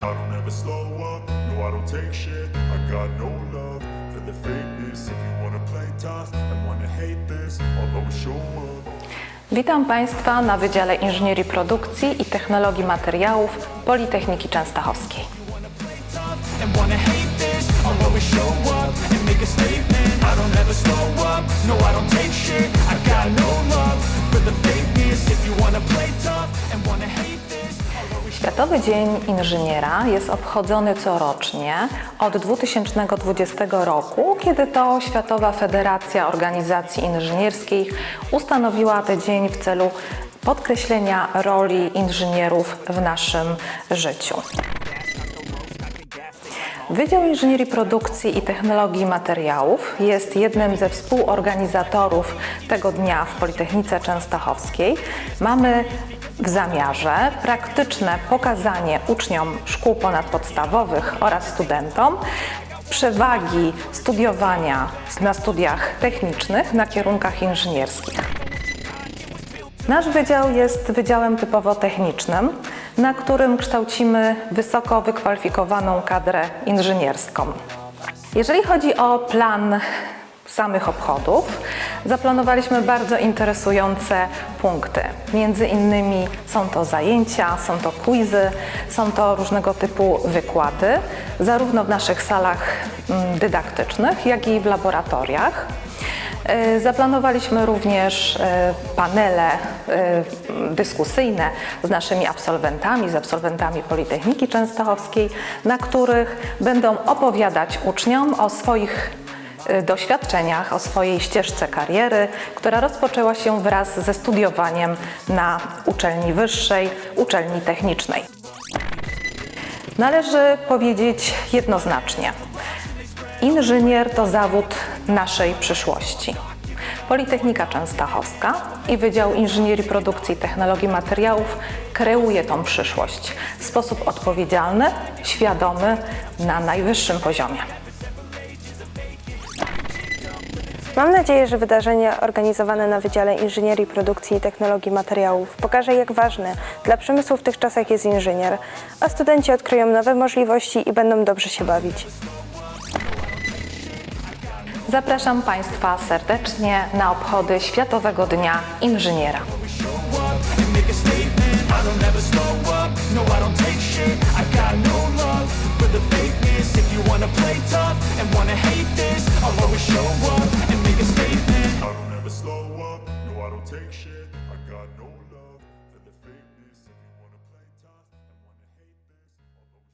I don't ever slow up, no I don't take shit. I got no love for the fakeness. If you wanna play tough and wanna hate this I'll always show up. Witam Państwa na Wydziale Inżynierii Produkcji i Technologii Materiałów Politechniki Częstochowskiej. Światowy Dzień Inżyniera jest obchodzony corocznie od 2020 roku, kiedy to Światowa Federacja Organizacji Inżynierskich ustanowiła ten dzień w celu podkreślenia roli inżynierów w naszym życiu. Wydział Inżynierii Produkcji i Technologii Materiałów jest jednym ze współorganizatorów tego dnia w Politechnice Częstochowskiej. Mamy w zamiarze praktyczne pokazanie uczniom szkół ponadpodstawowych oraz studentom przewagi studiowania na studiach technicznych na kierunkach inżynierskich. Nasz wydział jest wydziałem typowo technicznym, na którym kształcimy wysoko wykwalifikowaną kadrę inżynierską. Jeżeli chodzi o plan samych obchodów, zaplanowaliśmy bardzo interesujące punkty. Między innymi są to zajęcia, są to quizy, są to różnego typu wykłady, zarówno w naszych salach mm, dydaktycznych, jak i w laboratoriach. E, Zaplanowaliśmy również e, panele e, dyskusyjne z naszymi absolwentami, z absolwentami Politechniki Częstochowskiej, na których będą opowiadać uczniom o swoich doświadczeniach, o swojej ścieżce kariery, która rozpoczęła się wraz ze studiowaniem na uczelni wyższej, uczelni technicznej. Należy powiedzieć jednoznacznie: Inżynier to zawód naszej przyszłości. Politechnika Częstochowska i Wydział Inżynierii Produkcji i Technologii Materiałów kreuje tą przyszłość w sposób odpowiedzialny, świadomy, na najwyższym poziomie. Mam nadzieję, że wydarzenie organizowane na Wydziale Inżynierii Produkcji i Technologii Materiałów pokaże, jak ważny dla przemysłu w tych czasach jest inżynier, a studenci odkryją nowe możliwości i będą dobrze się bawić. Zapraszam Państwa serdecznie na obchody Światowego Dnia Inżyniera. show take shit. I got no love.